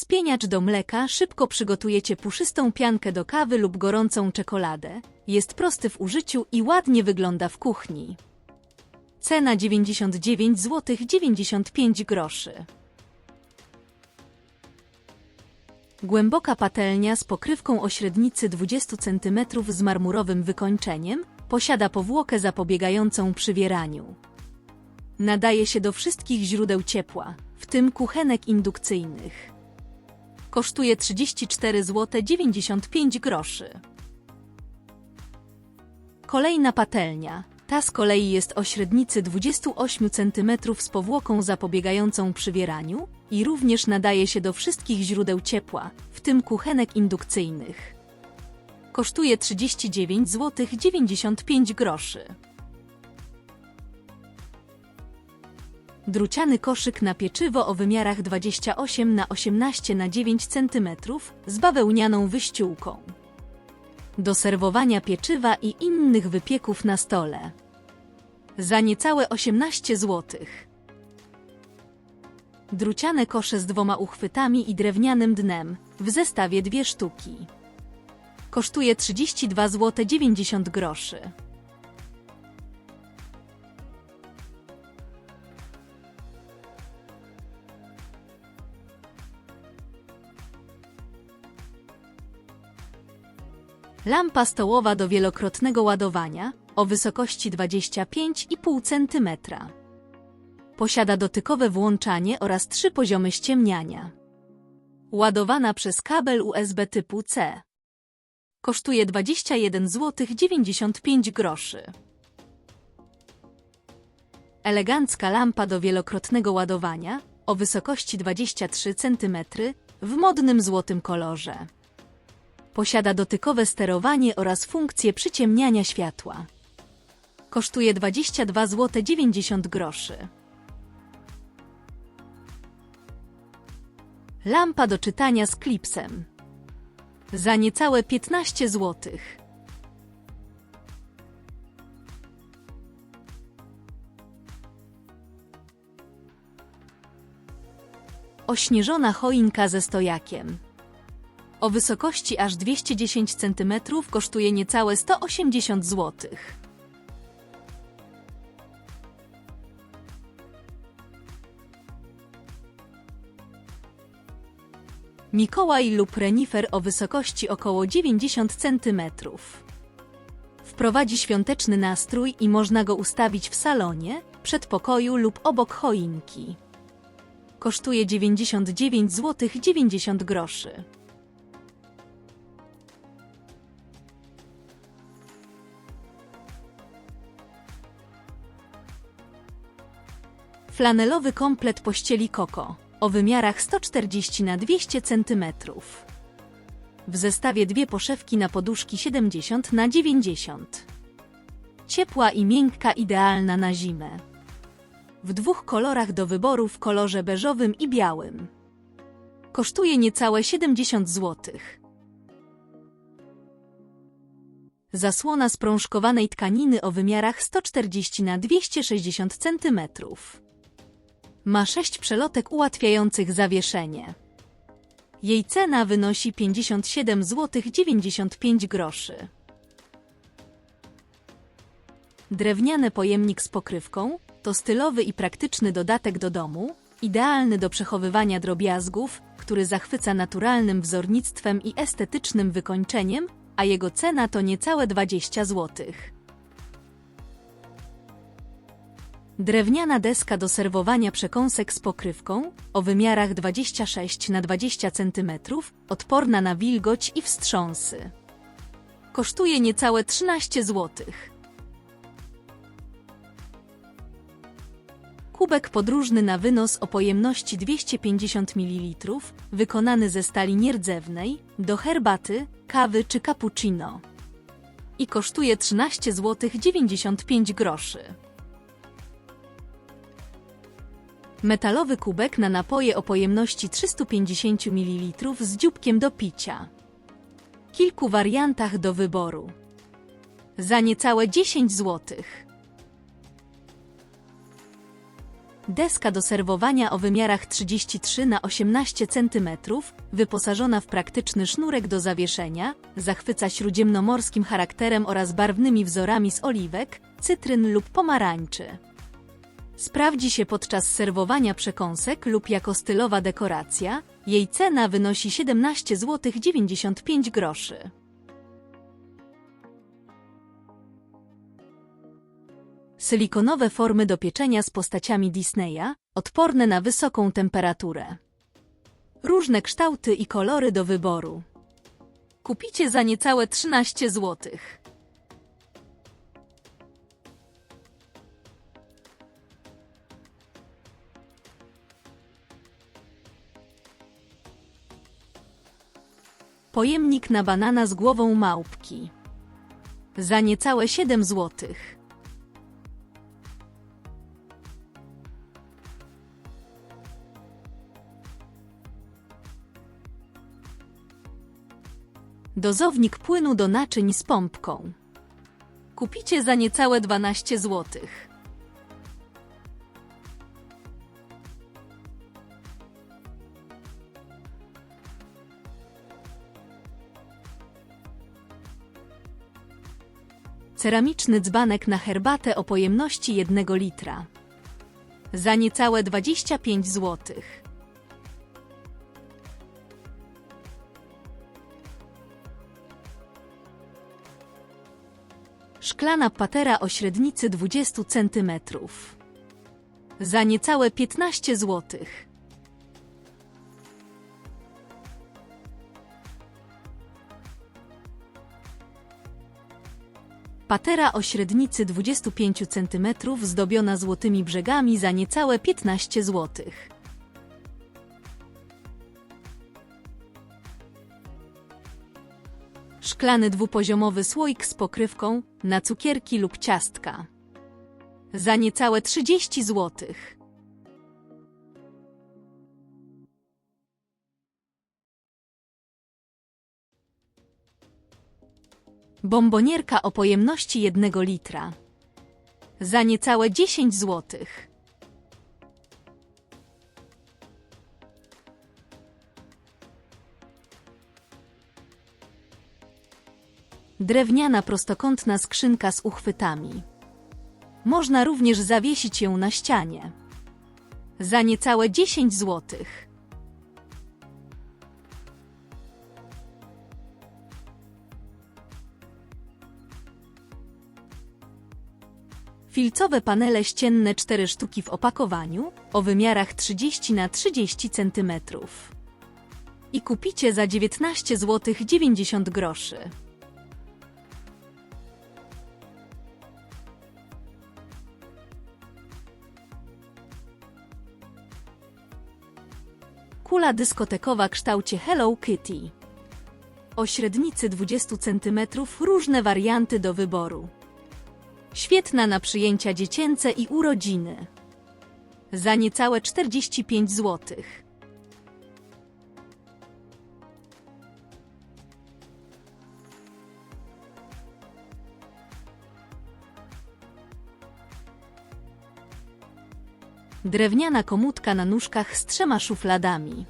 Spieniacz do mleka szybko przygotujecie puszystą piankę do kawy lub gorącą czekoladę. Jest prosty w użyciu i ładnie wygląda w kuchni. Cena 99 zł 95 groszy. Głęboka patelnia z pokrywką o średnicy 20 cm z marmurowym wykończeniem posiada powłokę zapobiegającą przywieraniu. Nadaje się do wszystkich źródeł ciepła, w tym kuchenek indukcyjnych. Kosztuje 34 zł 95 groszy. Kolejna patelnia. Ta z kolei jest o średnicy 28 cm z powłoką zapobiegającą przywieraniu i również nadaje się do wszystkich źródeł ciepła, w tym kuchenek indukcyjnych. Kosztuje 39 zł 95 groszy. Druciany koszyk na pieczywo o wymiarach 28 na 18 na 9 cm z bawełnianą wyściółką. Do serwowania pieczywa i innych wypieków na stole. Za niecałe 18 zł. Druciane kosze z dwoma uchwytami i drewnianym dnem, w zestawie dwie sztuki. Kosztuje 32 zł 90 groszy. Lampa stołowa do wielokrotnego ładowania o wysokości 25,5 cm. Posiada dotykowe włączanie oraz trzy poziomy ściemniania. Ładowana przez kabel USB typu C. Kosztuje 21 zł 95 groszy. Elegancka lampa do wielokrotnego ładowania o wysokości 23 cm w modnym złotym kolorze. Posiada dotykowe sterowanie oraz funkcję przyciemniania światła. Kosztuje 22 zł 90 groszy. Lampa do czytania z klipsem. Za niecałe 15 zł. Ośnieżona choinka ze stojakiem. O wysokości aż 210 cm kosztuje niecałe 180 zł. Mikołaj lub renifer o wysokości około 90 cm. Wprowadzi świąteczny nastrój i można go ustawić w salonie, przedpokoju lub obok choinki. Kosztuje 99 zł 90 groszy. Flanelowy komplet pościeli Koko o wymiarach 140 na 200 cm. W zestawie dwie poszewki na poduszki 70 na 90. Ciepła i miękka idealna na zimę. W dwóch kolorach do wyboru w kolorze beżowym i białym. Kosztuje niecałe 70 zł. Zasłona sprążkowanej tkaniny o wymiarach 140 na 260 cm. Ma sześć przelotek ułatwiających zawieszenie. Jej cena wynosi 57 zł 95 groszy. Drewniany pojemnik z pokrywką to stylowy i praktyczny dodatek do domu, idealny do przechowywania drobiazgów, który zachwyca naturalnym wzornictwem i estetycznym wykończeniem, a jego cena to niecałe 20 złotych. Drewniana deska do serwowania przekąsek z pokrywką o wymiarach 26 na 20 cm, odporna na wilgoć i wstrząsy. Kosztuje niecałe 13 zł. Kubek podróżny na wynos o pojemności 250 ml, wykonany ze stali nierdzewnej, do herbaty, kawy czy cappuccino. I kosztuje 13 zł 95 groszy. Metalowy kubek na napoje o pojemności 350 ml z dzióbkiem do picia. Kilku wariantach do wyboru. Za niecałe 10 zł. Deska do serwowania o wymiarach 33 na 18 cm, wyposażona w praktyczny sznurek do zawieszenia, zachwyca śródziemnomorskim charakterem oraz barwnymi wzorami z oliwek, cytryn lub pomarańczy. Sprawdzi się podczas serwowania przekąsek lub jako stylowa dekoracja. Jej cena wynosi 17 zł 95 groszy. Silikonowe formy do pieczenia z postaciami Disneya, odporne na wysoką temperaturę. Różne kształty i kolory do wyboru. Kupicie za niecałe 13 zł. Pojemnik na banana z głową małpki. Za niecałe 7 złotych. Dozownik płynu do naczyń z pompką. Kupicie za niecałe 12 zł. Ceramiczny dzbanek na herbatę o pojemności 1 litra. Za niecałe 25 złotych. Szklana patera o średnicy 20 cm. Za niecałe 15 zł. Patera o średnicy 25 cm zdobiona złotymi brzegami za niecałe 15 zł. Szklany dwupoziomowy słoik z pokrywką na cukierki lub ciastka. Za niecałe 30 zł. Bombonierka o pojemności 1 litra. Za niecałe 10 złotych. Drewniana prostokątna skrzynka z uchwytami. Można również zawiesić ją na ścianie. Za niecałe 10 złotych. Filcowe panele ścienne 4 sztuki w opakowaniu o wymiarach 30 na 30 cm. I kupicie za 19 zł 90 groszy. Kula dyskotekowa kształcie Hello Kitty. O średnicy 20 cm różne warianty do wyboru. Świetna na przyjęcia dziecięce i urodziny. Za niecałe 45 zł. Drewniana komódka na nóżkach z trzema szufladami.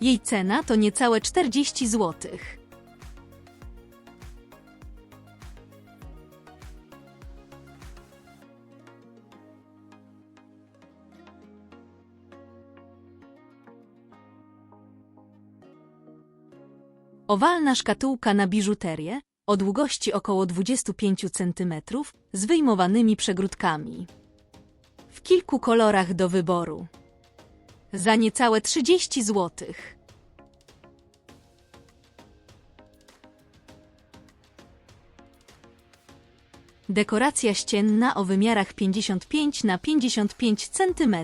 Jej cena to niecałe 40 złotych. Owalna szkatułka na biżuterię o długości około 25 cm z wyjmowanymi przegródkami. W kilku kolorach do wyboru. Za niecałe 30 zł. Dekoracja ścienna o wymiarach 55 na 55 cm.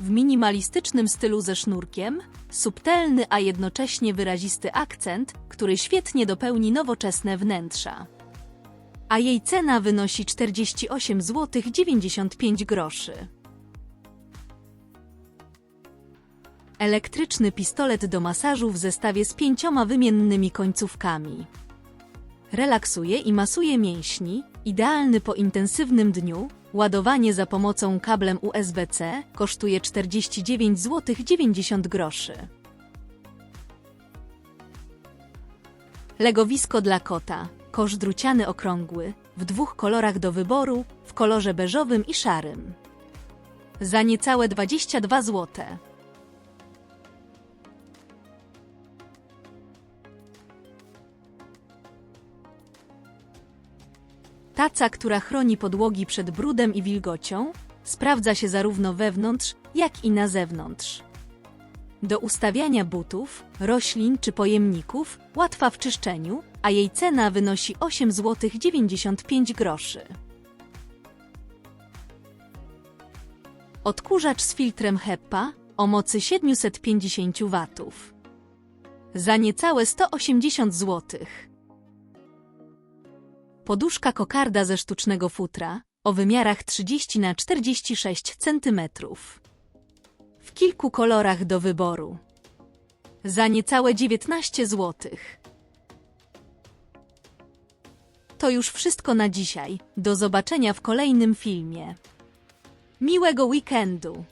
W minimalistycznym stylu ze sznurkiem, subtelny, a jednocześnie wyrazisty akcent, który świetnie dopełni nowoczesne wnętrza. A jej cena wynosi 48 zł 95 groszy. Elektryczny pistolet do masażu w zestawie z pięcioma wymiennymi końcówkami. Relaksuje i masuje mięśni, idealny po intensywnym dniu, Ładowanie za pomocą kablem USB-C kosztuje 49 zł 90 groszy. Legowisko dla kota. Kosz druciany okrągły, w dwóch kolorach do wyboru, w kolorze beżowym i szarym. Za niecałe 22 zł. Taca, która chroni podłogi przed brudem i wilgocią, sprawdza się zarówno wewnątrz, jak i na zewnątrz. Do ustawiania butów, roślin czy pojemników, łatwa w czyszczeniu, a jej cena wynosi 8 zł 95 groszy. Odkurzacz z filtrem HEPA o mocy 750 W. Za niecałe 180 zł. Poduszka kokarda ze sztucznego futra o wymiarach 30 na 46 cm. W kilku kolorach do wyboru. Za niecałe 19 zł. To już wszystko na dzisiaj. Do zobaczenia w kolejnym filmie. Miłego weekendu!